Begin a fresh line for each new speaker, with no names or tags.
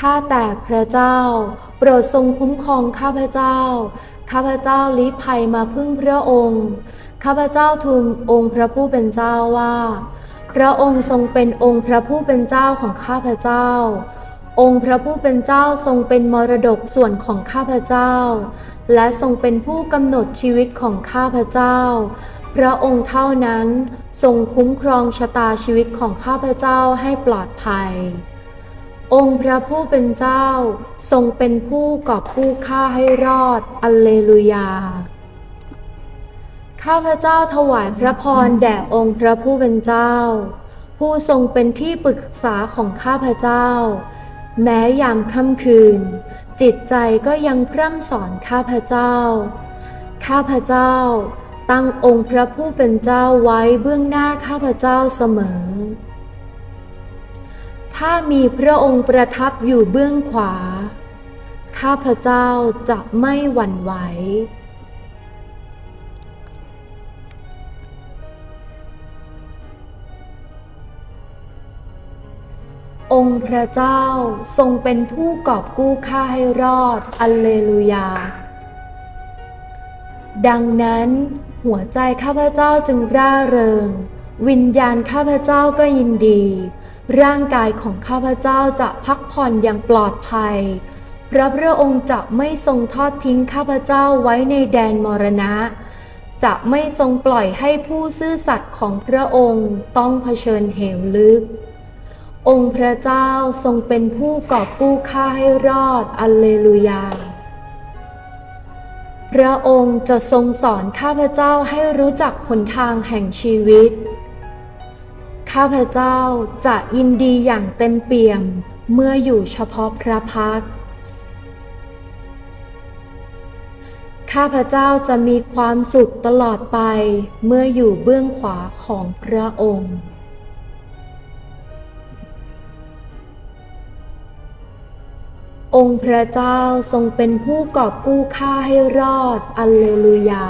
ข้าแต่พระเจ้า โปรดทรงคุ้มครองข้าพเจ้า ข้าพเจ้าลี้ภัยมาพึ่งพระองค์ ข้าพเจ้าทูลองค์พระผู้เป็นเจ้าว่า พระองค์ทรงเป็นองค์พระผู้เป็นเจ้าของข้าพเจ้า องค์พระผู้เป็นเจ้าทรงเป็นมรดกส่วนของข้าพเจ้า และทรงเป็นผู้กำหนดชีวิตของข้าพเจ้า พระองค์เท่านั้นทรงคุ้มครองชะตาชีวิตของข้าพเจ้าให้ปลอดภัย องค์พระผู้เป็นเจ้า ทรงเป็นผู้กอบกู้ข้าให้รอด อัลเลลูยา ข้าพระเจ้าถวายพระพรแด่องค์พระผู้เป็นเจ้า ผู้ทรงเป็นที่ปรึกษาของข้าพระเจ้า แม้ยามค่ำคืน จิตใจก็ยังพร่ำสอนข้าพระเจ้า ข้าพระเจ้าตั้งองค์พระผู้เป็นเจ้าไว้เบื้องหน้าข้าพเจ้าเสมอ ถ้ามีพระองค์ประทับอยู่เบื้องขวา ข้าพเจ้าจะไม่หวั่นไหว องค์พระเจ้าทรงเป็นผู้กอบกู้ข้าให้รอด อัลเลลูยา ดังนั้นหัวใจข้าพเจ้าจึงร่าเริง วิญญาณข้าพเจ้าก็ยินดี ร่างกายของข้าพเจ้าจะพักผ่อนอย่างปลอดภัย พระพระองค์จะไม่ทรงทอดทิ้งข้าพเจ้าไว้ในแดนมรณะ จะไม่ทรงปล่อยให้ผู้ซื่อสัตย์ของพระองค์ต้องเผชิญเหวลึก องค์พระเจ้าทรงเป็นผู้กอบกู้ข้าให้รอดอัลเลลูยา พระองค์จะทรงสอนข้าพเจ้าให้รู้จักหนทางแห่งชีวิต ข้าพเจ้าจะยินดีอย่างเต็มเปี่ยมเมื่ออยู่เฉพาะพระพัก ข้าพเจ้าจะมีความสุขตลอดไปเมื่ออยู่เบื้องขวาของพระองค์ องค์พระเจ้าทรงเป็นผู้กอบกู้ข้าให้รอด อัลเลลูยา